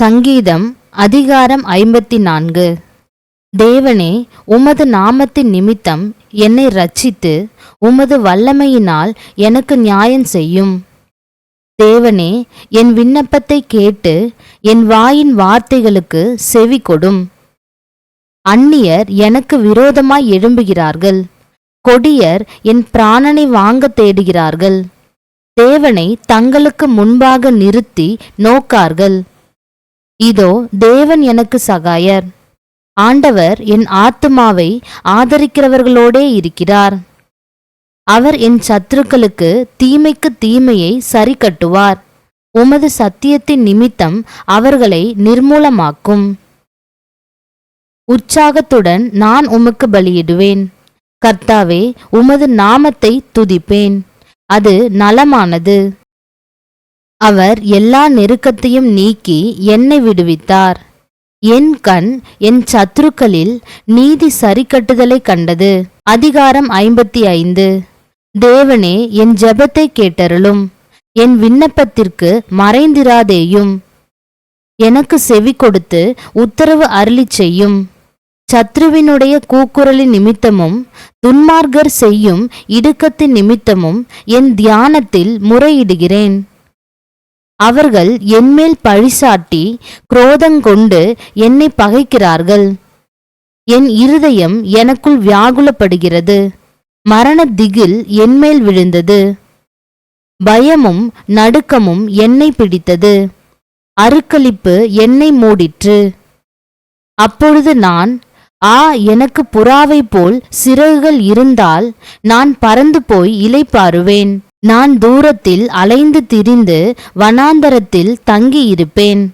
சங்கீதம் அதிகாரம் ஐம்பத்தி நான்கு தேவனே உமது நாமத்தின் நிமித்தம் என்னை ரட்சித்து உமது வல்லமையினால் எனக்கு நியாயம் செய்யும். தேவனே என் விண்ணப்பத்தை கேட்டு என் வாயின் வார்த்தைகளுக்கு செவி கொடும். அந்நியர் எனக்கு விரோதமாய் எழும்புகிறார்கள். கொடியர் என் பிராணனை வாங்கத் தேடுகிறார்கள். தேவனை தங்களுக்கு முன்பாக நிறுத்தி நோக்கார்கள். இதோ தேவன் எனக்கு சகாயர். ஆண்டவர் என் ஆத்துமாவை ஆதரிக்கிறவர்களோடே இருக்கிறார். அவர் என் சத்துருக்களுக்கு தீமைக்கு தீமையை சரி கட்டுவார் உமது சத்தியத்தின் நிமித்தம் அவர்களை நிர்மூலமாக்கும். உற்சாகத்துடன் நான் உமக்கு பலியிடுவேன். கர்த்தாவே உமது நாமத்தை துதிப்பேன். அது நலமானது. அவர் எல்லா நெருக்கத்தையும் நீக்கி என்னை விடுவித்தார். என் கண் என் சத்துருக்களில் நீதி சரிக்கட்டுதலை கண்டது. அதிகாரம் ஐம்பத்தி ஐந்து. தேவனே என் ஜெபத்தை கேட்டருளும். என் விண்ணப்பத்திற்கு மறைந்திராதேயும். எனக்கு செவி கொடுத்து உத்தரவு அருளிச் செய்யும். சத்ருவினுடைய கூக்குரலின் நிமித்தமும் துன்மார்க்கர் செய்யும் இடுக்கத்தின் நிமித்தமும் என் தியானத்தில் முறையிடுகிறேன். அவர்கள் என்மேல் பழிசாட்டி குரோதங்கொண்டு என்னை பகைக்கிறார்கள். என் இருதயம் எனக்குள் வியாகுலப்படுகிறது. மரண திகில் என்மேல் விழுந்தது. பயமும் நடுக்கமும் என்னை பிடித்தது. அருக்களிப்பு என்னை மூடிற்று. அப்பொழுது நான் ஆ எனக்கு புறாவை போல் சிறகுகள் இருந்தால் நான் பறந்து போய் இலைப்பாருவேன் நான் தூரத்தில் அலைந்து திரிந்து வனாந்தரத்தில் தங்கியிருப்பேன்.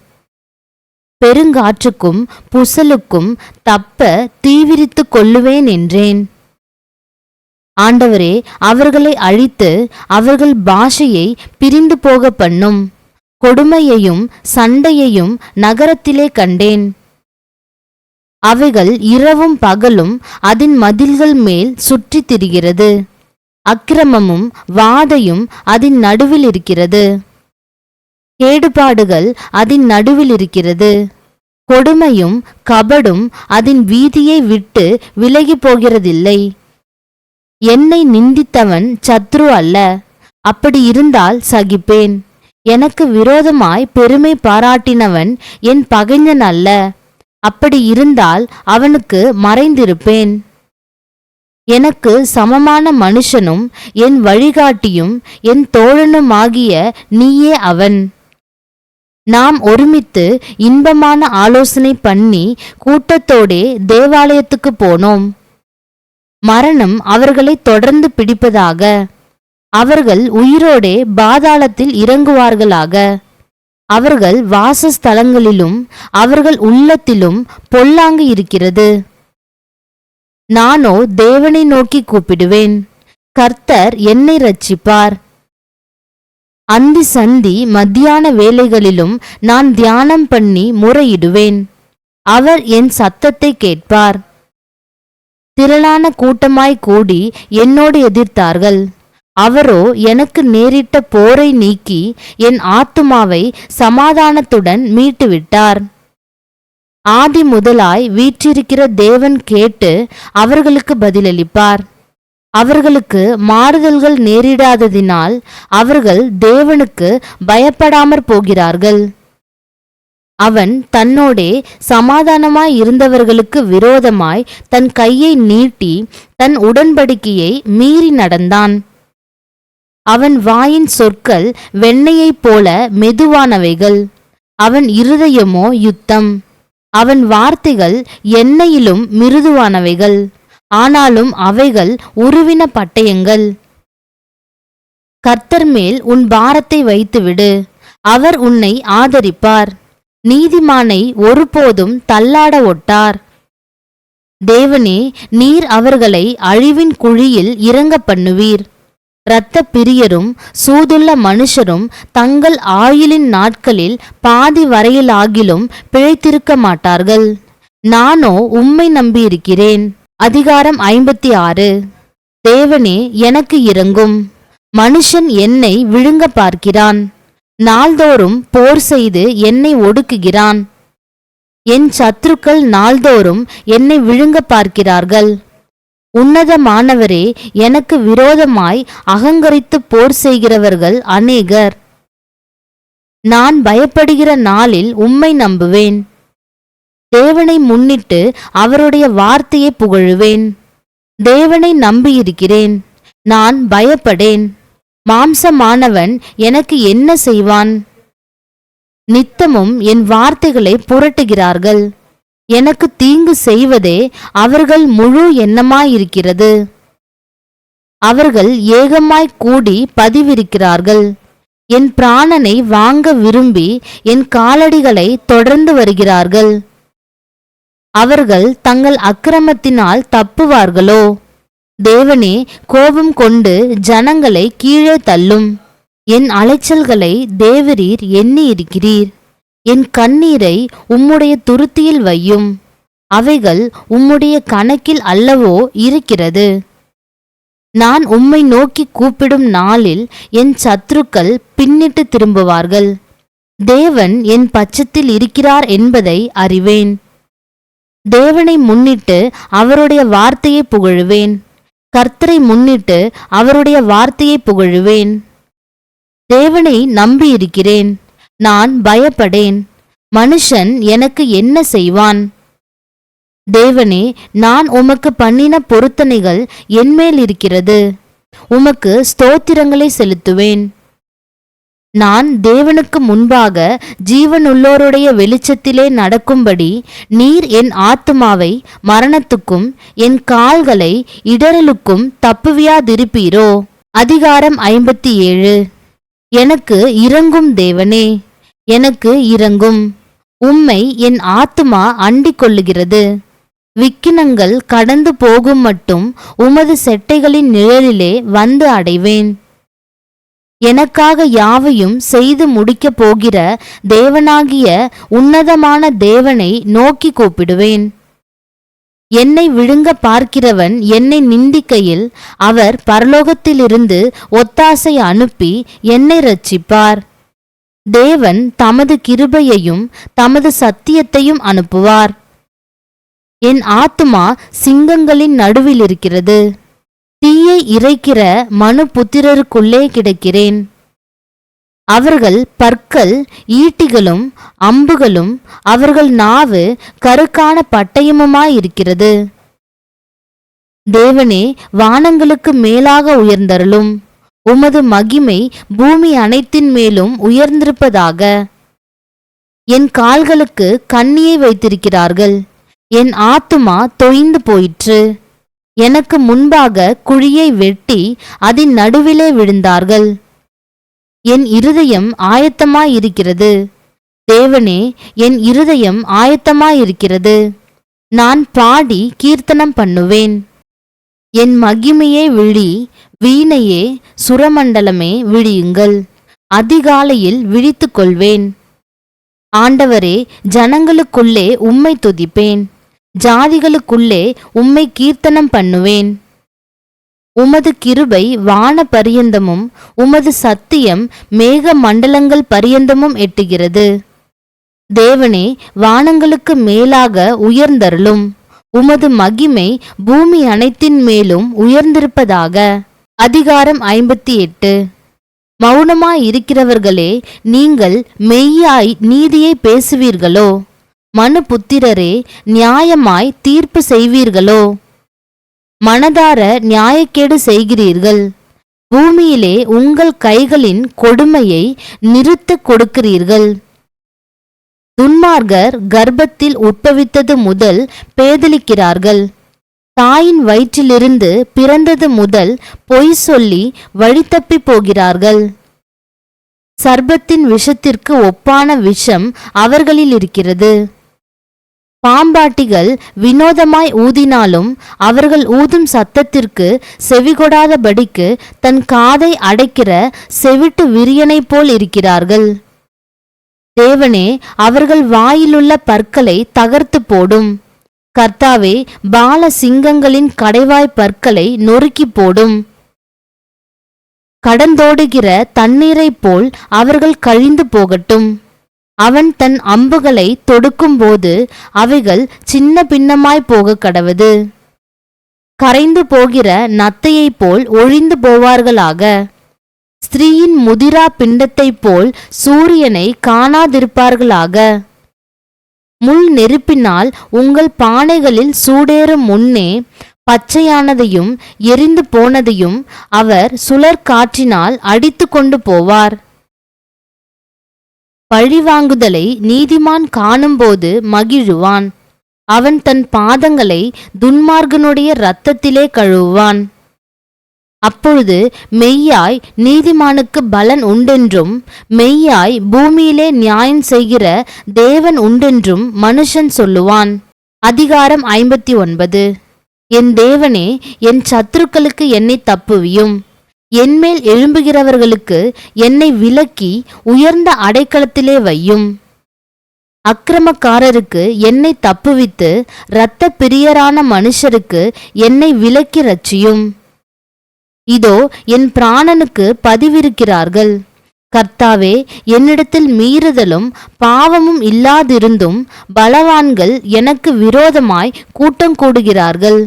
பெருங்காற்றுக்கும் புசலுக்கும் தப்ப தீவிரித்து கொள்ளுவேன் என்றேன். ஆண்டவரே அவர்களை அழித்து அவர்கள் பாஷையை பிரிந்து போக பண்ணும். கொடுமையையும் சண்டையையும் நகரத்திலே கண்டேன். அவைகள் இரவும் பகலும் அதன் மதில்கள் மேல் சுற்றித் திரிகிறது. அக்கிரமமும் வாதையும் அதன் நடுவில் இருக்கிறது. கேடுபாடுகள் அதன் நடுவில் இருக்கிறது. கொடுமையும் கபடும் அதன் வீதியை விட்டு விலகி போகிறதில்லை. என்னை நிந்தித்தவன் சத்ரு அல்ல. அப்படி இருந்தால் சகிப்பேன். எனக்கு விரோதமாய் பெருமை பாராட்டினவன் என் பகைஞன் அல்ல. அப்படி இருந்தால் அவனுக்கு மறைந்திருப்பேன். எனக்கு சமமான மனுஷனும் என் வழிகாட்டியும் என் தோழனுமாகிய நீயே அவன். நாம் ஒருமித்து இன்பமான ஆலோசனை பண்ணி கூட்டத்தோடே தேவாலயத்துக்கு போனோம். மரணம் அவர்களை தொடர்ந்து பிடிப்பதாக. அவர்கள் உயிரோடே பாதாளத்தில் இறங்குவார்களாக. அவர்கள் வாசஸ்தலங்களிலும் அவர்கள் உள்ளத்திலும் பொல்லாங்கு இருக்கிறது. நானோ தேவனை நோக்கி கூப்பிடுவேன். கர்த்தர் என்னை ரட்சிப்பார் அந்தி சந்தி மத்தியான வேலைகளிலும் நான் தியானம் பண்ணி முறையிடுவேன். அவர் என் சத்தத்தை கேட்பார். திரளான கூட்டமாய் கூடி என்னோடு எதிர்த்தார்கள். அவரோ எனக்கு நேரிட்ட போரை நீக்கி என் ஆத்துமாவை சமாதானத்துடன் மீட்டுவிட்டார். ஆதி முதலாய் வீற்றிருக்கிற தேவன் கேட்டு அவர்களுக்கு பதிலளிப்பார். அவர்களுக்கு மாறுதல்கள் நேரிடாததினால் அவர்கள் தேவனுக்கு பயப்படாமற் போகிறார்கள். அவன் தன்னோடே சமாதானமாய் இருந்தவர்களுக்கு விரோதமாய் தன் கையை நீட்டி தன் உடன்படிக்கையை மீறி நடந்தான். அவன் வாயின் சொற்கள் வெண்ணையைப் போல மெதுவானவைகள். அவன் இருதயமோ யுத்தம். அவன் வார்த்தைகள் எண்ணெயிலும் மிருதுவானவைகள். ஆனாலும் அவைகள் உருவின பட்டயங்கள். கர்த்தர் மேல் உன் பாரத்தை வைத்துவிடு. அவர் உன்னை ஆதரிப்பார். நீதிமானை ஒருபோதும் தள்ளாட ஒட்டார். தேவனே நீர் அவர்களை அழிவின் குழியில் இறங்க பண்ணுவீர். இரத்த பிரியரும் சூதுள்ள மனுஷரும் தங்கள் ஆயுளின் நாட்களில் பாதி வரையிலாகிலும் பிழைத்திருக்க மாட்டார்கள். நானோ உம்மை நம்பியிருக்கிறேன். அதிகாரம் ஐம்பத்தி ஆறு தேவனே எனக்கு இறங்கும் மனுஷன் என்னை விழுங்க பார்க்கிறான். நாள்தோறும் போர் செய்து என்னை ஒடுக்குகிறான். என் சத்துருக்கள் நாள்தோறும் என்னை விழுங்க பார்க்கிறார்கள். உன்னதமானவரே எனக்கு விரோதமாய் அகங்கரித்து போர் செய்கிறவர்கள் அநேகர். நான் பயப்படுகிற நாளில் உம்மை நம்புவேன். தேவனை முன்னிட்டு அவருடைய வார்த்தையை புகழுவேன். தேவனை நம்பியிருக்கிறேன். நான் பயப்படேன். மாம்சமானவன் எனக்கு என்ன செய்வான்? நித்தமும் என் வார்த்தைகளை புரட்டுகிறார்கள். எனக்கு தீங்கு செய்வதே அவர்கள் முழு எண்ணமாயிருக்கிறது. அவர்கள் ஏகமாய் கூடி பதிவிருக்கிறார்கள். என் பிராணனை வாங்க விரும்பி என் காலடிகளை தொடர்ந்து வருகிறார்கள். அவர்கள் தங்கள் அக்கிரமத்தினால் தப்புவார்களோ? தேவனே கோபம் கொண்டு ஜனங்களை கீழே தள்ளும். என் அலைச்சல்களை தேவரீர் எண்ணி இருக்கிறீர் என் கண்ணீரை உம்முடைய துருத்தியில் வையும். அவைகள் உம்முடைய கணக்கில் அல்லவோ இருக்கிறது. நான் உம்மை நோக்கி கூப்பிடும் நாளில் என் சத்துருக்கள் பின்னிட்டு திரும்புவார்கள். தேவன் என் பட்சத்தில் இருக்கிறார் என்பதை அறிவேன். தேவனை முன்னிட்டு அவருடைய வார்த்தையை புகழுவேன். கர்த்தரை முன்னிட்டு அவருடைய வார்த்தையை புகழுவேன். தேவனை நம்பியிருக்கிறேன். நான் பயப்படேன். மனுஷன் எனக்கு என்ன செய்வான்? தேவனே நான் உமக்கு பண்ணின பொருத்தனைகள் என்மேல் இருக்கிறது. உமக்கு ஸ்தோத்திரங்களை செலுத்துவேன். நான் தேவனுக்கு முன்பாக ஜீவனுள்ளோருடைய வெளிச்சத்திலே நடக்கும்படி நீர் என் ஆத்துமாவை மரணத்துக்கும் என் கால்களை இடரலுக்கும் தப்புவியாதிருப்பீரோ? அதிகாரம் ஐம்பத்தி ஏழு. எனக்கு இறங்கும் தேவனே. எனக்கு இறங்கும் உம்மை என் ஆத்துமா அண்டிக் கொள்ளுகிறது விக்கினங்கள் கடந்து போகும் மட்டும் உமது செட்டைகளின் நிழலிலே வந்து அடைவேன். எனக்காக யாவையும் செய்து முடிக்கப் போகிற தேவனாகிய உன்னதமான தேவனை நோக்கி கூப்பிடுவேன். என்னை விழுங்க பார்க்கிறவன் என்னை நிந்திக்கையில் அவர் பரலோகத்திலிருந்து ஒத்தாசை அனுப்பி என்னை ரட்சிப்பார் தேவன் தமது கிருபையையும் தமது சத்தியத்தையும் அனுப்புவார். என் ஆத்துமா சிங்கங்களின் நடுவில் இருக்கிறது தீயை இறைக்கிற மனு புத்திரருக்குள்ளே கிடக்கிறேன். அவர்கள் பற்கள் ஈட்டிகளும் அம்புகளும் அவர்கள் நாவு கருக்கான பட்டயமுமாயிருக்கிறது. தேவனே வானங்களுக்கு மேலாக உயர்ந்தருளும். உமது மகிமை பூமி அனைத்தின் மேலும் உயர்ந்திருப்பதாக. என் கால்களுக்கு கண்ணியை வைத்திருக்கிறார்கள். என் ஆத்துமா தொய்ந்து போயிற்று. எனக்கு முன்பாக குழியை வெட்டி அதன் நடுவிலே விழுந்தார்கள். என் இருதயம் ஆயத்தமாயிருக்கிறது. தேவனே என் இருதயம் ஆயத்தமாயிருக்கிறது. நான் பாடி கீர்த்தனம் பண்ணுவேன். என் மகிமையை விழி வீணையே சுரமண்டலமே விழியுங்கள். அதிகாலையில் விழித்துக் கொள்வேன் ஆண்டவரே ஜனங்களுக்குள்ளே உம்மை துதிப்பேன். ஜாதிகளுக்குள்ளே உம்மை கீர்த்தனம் பண்ணுவேன். உமது கிருபை வான பரியந்தமும் உமது சத்தியம் மேக மண்டலங்கள் பரியந்தமும் எட்டுகிறது. தேவனே வானங்களுக்கு மேலாக உயர்ந்தருளும். உமது மகிமை பூமி அனைத்தின் மேலும் உயர்ந்திருப்பதாக. அதிகாரம் ஐம்பத்தி எட்டு. மௌனமாய் இருக்கிறவர்களே நீங்கள் மெய்யாய் நீதியை பேசுவீர்களோ? மனு புத்திரரே நியாயமாய் தீர்ப்பு செய்வீர்களோ? மனதார நியாயக்கேடு செய்கிறீர்கள். பூமியிலே உங்கள் கைகளின் கொடுமையை நிறுத்தக் கொடுக்கிறீர்கள். துன்மார்கர் கர்ப்பத்தில் உட்பவித்தது முதல் பேதலிக்கிறார்கள். தாயின் வயிற்றிலிருந்து பிறந்தது முதல் பொய் சொல்லி வழித்தப்பி போகிறார்கள். சர்பத்தின் விஷத்திற்கு ஒப்பான விஷம் அவர்களில் இருக்கிறது. பாம்பாட்டிகள் வினோதமாய் ஊதினாலும் அவர்கள் ஊதும் சத்தத்திற்கு செவிகொடாதபடிக்கு தன் காதை அடைக்கிற செவிட்டு விரியனை போல் இருக்கிறார்கள். தேவனே அவர்கள் வாயிலுள்ள பற்களை தகர்த்து போடும். கர்த்தாவே பால சிங்கங்களின் கடைவாய் பற்களை நொறுக்கி போடும். கடந்தோடுகிற தண்ணீரைப் போல் அவர்கள் கழிந்து போகட்டும். அவன் தன் அம்புகளை தொடுக்கும்போது அவைகள் சின்ன பின்னமாய் போக கடவது. கரைந்து போகிற நத்தையைப் போல் ஒழிந்து போவார்களாக. ஸ்திரீயின் முதிரா பிண்டத்தைப் போல் சூரியனை காணாதிருப்பார்களாக. முள் நெருப்பினால் உங்கள் பானைகளில் சூடேறும் முன்னே பச்சையானதையும் எரிந்து போனதையும் அவர் சுழற்காற்றினால் அடித்து கொண்டு போவார். பழிவாங்குதலை நீதிமான் காணும்போது மகிழுவான். அவன் தன் பாதங்களை துன்மார்கனுடைய இரத்தத்திலே கழுவுவான். அப்பொழுது மெய்யாய் நீதிமானுக்கு பலன் உண்டென்றும் மெய்யாய் பூமியிலே நியாயம் செய்கிற தேவன் உண்டென்றும் மனுஷன் சொல்லுவான். அதிகாரம் ஐம்பத்தி ஒன்பது. என் தேவனே என் சத்துருக்களுக்கு என்னை தப்புவியும். என்மேல் எழும்புகிறவர்களுக்கு என்னை விலக்கி உயர்ந்த அடைக்கலத்திலே வையும். அக்கிரமக்காரருக்கு என்னை தப்புவித்து இரத்த பிரியரான மனுஷருக்கு என்னை விலக்கி ரச்சியும் இதோ என் பிராணனுக்கு பதிவிருக்கிறார்கள். கர்த்தாவே என்னிடத்தில் மீறுதலும் பாவமும் இல்லாதிருந்தும் பலவான்கள் எனக்கு விரோதமாய் கூட்டம் கூடுகிறார்கள்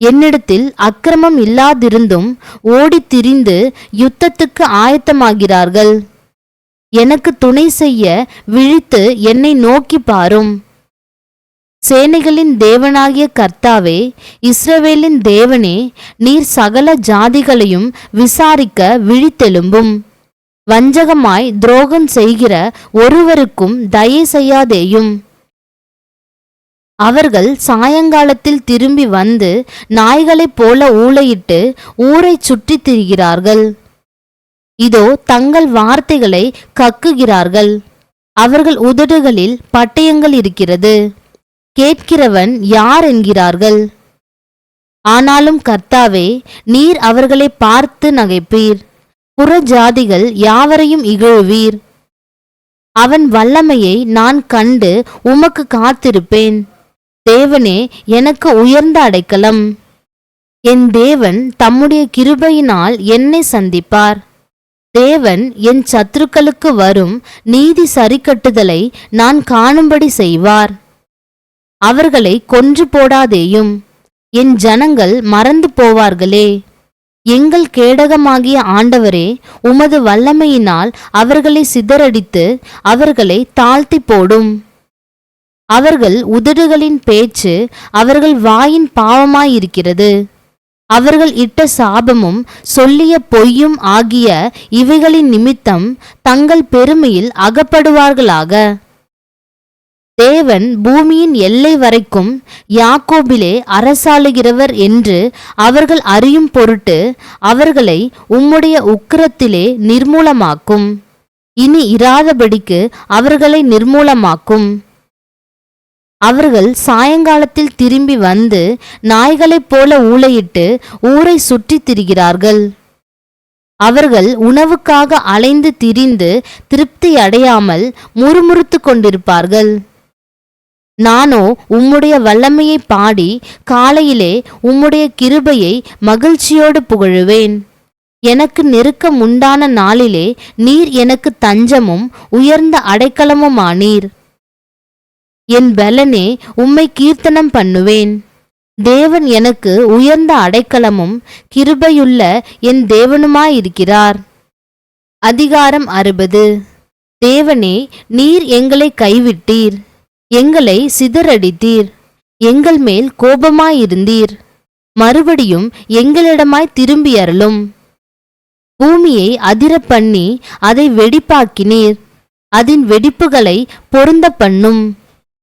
என்னிடத்தில் அக்கிரமம் இல்லாதிருந்தும் ஓடித் திரிந்து யுத்தத்துக்கு ஆயத்தமாகிறார்கள். எனக்கு துணை செய்ய விழித்து என்னை நோக்கி பாரும். சேனைகளின் தேவனாகிய கர்த்தாவே இஸ்ரவேலின் தேவனே நீர் சகல ஜாதிகளையும் விசாரிக்க விழித்தெலும்பும் வஞ்சகமாய் துரோகம் செய்கிற ஒருவருக்கும் தயை செய்யாதேயும். அவர்கள் சாயங்காலத்தில் திரும்பி வந்து நாய்களைப் போல ஊளையிட்டு ஊரை சுற்றித் திரிகிறார்கள். இதோ தங்கள் வார்த்தைகளை கக்குகிறார்கள். அவர்கள் உதடுகளில் பட்டயங்கள் இருக்கிறது. கேட்கிறவன் யார் என்கிறார்கள்? ஆனாலும் கர்த்தாவே நீர் அவர்களை பார்த்து நகைப்பீர். புற ஜாதிகள் யாவரையும் இகழுவீர். அவன் வல்லமையை நான் கண்டு உமக்கு காத்திருப்பேன். தேவனே எனக்கு உயர்ந்த அடைக்கலம். என் தேவன் தம்முடைய கிருபையினால் என்னை சந்திப்பார். தேவன் என் சத்துருக்களுக்கு வரும் நீதி சரிக்கட்டுதலை நான் காணும்படி செய்வார். அவர்களை கொன்று போடாதேயும். என் ஜனங்கள் மறந்து போவார்களே. எங்கள் கேடகமாகிய ஆண்டவரே உமது வல்லமையினால் அவர்களை சிதறடித்து அவர்களை தாழ்த்தி போடும். அவர்கள் உதடுகளின் பேச்சு அவர்கள் வாயின் பாவமாயிருக்கிறது. அவர்கள் இட்ட சாபமும் சொல்லிய பொய்யும் ஆகிய இவைகளின் நிமித்தம் தங்கள் பெருமையில் அகப்படுவார்களாக. தேவன் பூமியின் எல்லை வரைக்கும் யாக்கோபிலே அரசாளுகிறவர் என்று அவர்கள் அறியும் பொருட்டு அவர்களை உம்முடைய உக்கிரத்திலே நிர்மூலமாக்கும். இனி இராதபடிக்கு அவர்களை நிர்மூலமாக்கும். அவர்கள் சாயங்காலத்தில் திரும்பி வந்து நாய்களைப் போல ஊளையிட்டு ஊரை சுற்றித் திரிகிறார்கள். அவர்கள் உணவுக்காக அலைந்து திரிந்து திருப்தி அடையாமல் முறுமுறுத்து கொண்டிருப்பார்கள். நானோ உம்முடைய வல்லமையை பாடி காலையிலே உம்முடைய கிருபையை மகிழ்ச்சியோடு புகழுவேன். எனக்கு நெருக்கம் உண்டான நாளிலே நீர் எனக்கு தஞ்சமும் உயர்ந்த அடைக்கலமுமானீர். என் பலனே உம்மை கீர்த்தனம் பண்ணுவேன். தேவன் எனக்கு உயர்ந்த அடைக்கலமும் கிருபையுள்ள என் தேவனுமாயிருக்கிறார். அதிகாரம் அறுபது. தேவனே நீர் எங்களை கைவிட்டீர். எங்களை சிதறடித்தீர். எங்கள் மேல் கோபமாயிருந்தீர். மறுபடியும் எங்களிடமாய் திரும்பி அருளும். பூமியை அதிரப் பண்ணி அதை வெடிப்பாக்கினீர். அதன் வெடிப்புகளை பொருந்த பண்ணும்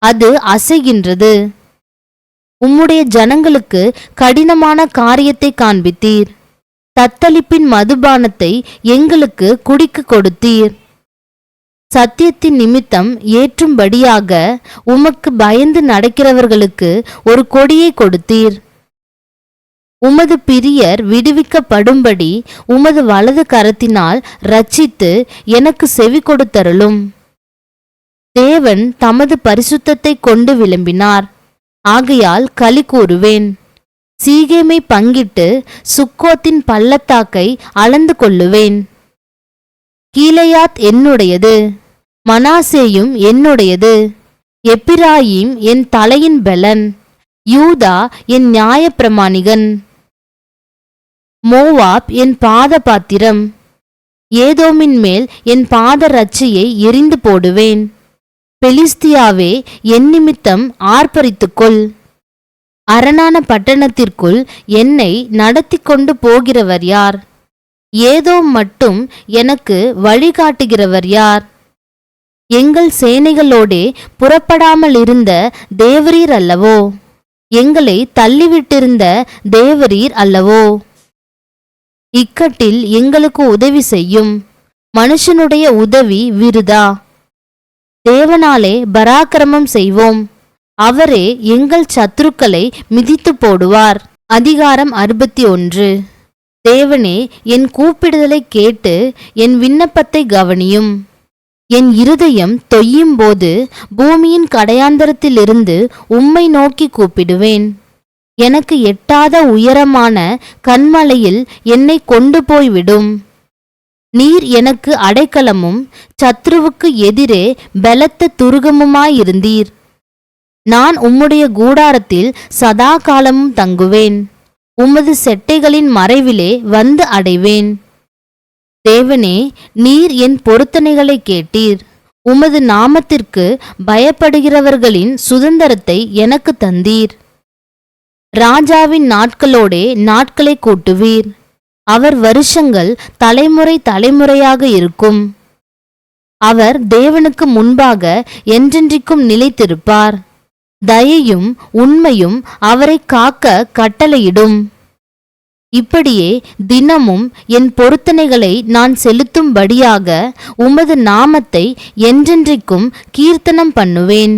அது அசைகின்றது. உம்முடைய ஜனங்களுக்கு கடினமான காரியத்தை காண்பித்தீர். தத்தளிப்பின் மதுபானத்தை எங்களுக்கு குடிக்க கொடுத்தீர். சத்தியத்தின் நிமித்தம் ஏற்றும்படியாக உமக்கு பயந்து நடக்கிறவர்களுக்கு ஒரு கொடியை கொடுத்தீர். உமது பிரியர் விடுவிக்கப்படும்படி உமது வலது கரத்தினால் ரட்சித்து எனக்கு செவி கொடுத்தருளும். தேவன் தமது பரிசுத்தத்தை கொண்டு விளம்பினார். ஆகையால் களி கூறுவேன். சீகேமை பங்கிட்டு சுக்கோத்தின் பள்ளத்தாக்கை அளந்து கொள்ளுவேன். கீழையாத் என்னுடையது? மனாசேயும் என்னுடையது. எப்பிராயீம் என் தலையின் பெலன். யூதா என் நியாயப்பிரமாணிகன். மோவாப் என் பாத பாத்திரம் ஏதோமின் மேல் என் பாத ரட்சியை எரிந்து போடுவேன். பெலிஸ்தியாவே என் நிமித்தம் ஆர்ப்பரித்துக்கொள். அரணான பட்டணத்திற்குள் என்னை நடத்தி கொண்டு போகிறவர் யார்? ஏதோ மட்டும் எனக்கு வழிகாட்டுகிறவர் யார்? எங்கள் சேனைகளோடே புறப்படாமல் இருந்த தேவரீர் அல்லவோ? எங்களை தள்ளிவிட்டிருந்த தேவரீர் அல்லவோ? இக்கட்டில் எங்களுக்கு உதவி செய்யும். மனுஷனுடைய உதவி விருதா? தேவனாலே பராக்கிரமம் செய்வோம். அவரே எங்கள் சத்துருக்களை மிதித்து போடுவார். அதிகாரம் அறுபத்தி ஒன்று தேவனே என் கூப்பிடுதலை கேட்டு என் விண்ணப்பத்தை கவனியும். என் இருதயம் தொய்யும் போது பூமியின் கடையாந்தரத்திலிருந்து உம்மை நோக்கி கூப்பிடுவேன். எனக்கு எட்டாத உயரமான கண்மலையில் என்னை கொண்டு போய்விடும். நீர் எனக்கு அடைக்கலமும் சத்ருவுக்கு எதிரே பலத்த துருகமுமாயிருந்தீர். நான் உம்முடைய கூடாரத்தில் சதா காலமும் தங்குவேன். உமது செட்டைகளின் மறைவிலே வந்து அடைவேன். தேவனே நீர் என் பொருத்தனைகளை கேட்டீர். உமது நாமத்திற்கு பயப்படுகிறவர்களின் சுதந்திரத்தை எனக்கு தந்தீர். ராஜாவின் நாட்களோடே நாட்களை கூட்டுவீர். அவர் வருஷங்கள் தலைமுறை தலைமுறையாக இருக்கும். அவர் தேவனுக்கு முன்பாக என்றென்றைக்கும் நிலைத்திருப்பார். தயையும் உண்மையும் அவரை காக்க கட்டளையிடும். இப்படியே தினமும் என் பொருத்தனைகளை நான் செலுத்தும்படியாக உமது நாமத்தை என்றென்றைக்கும் கீர்த்தனம் பண்ணுவேன்.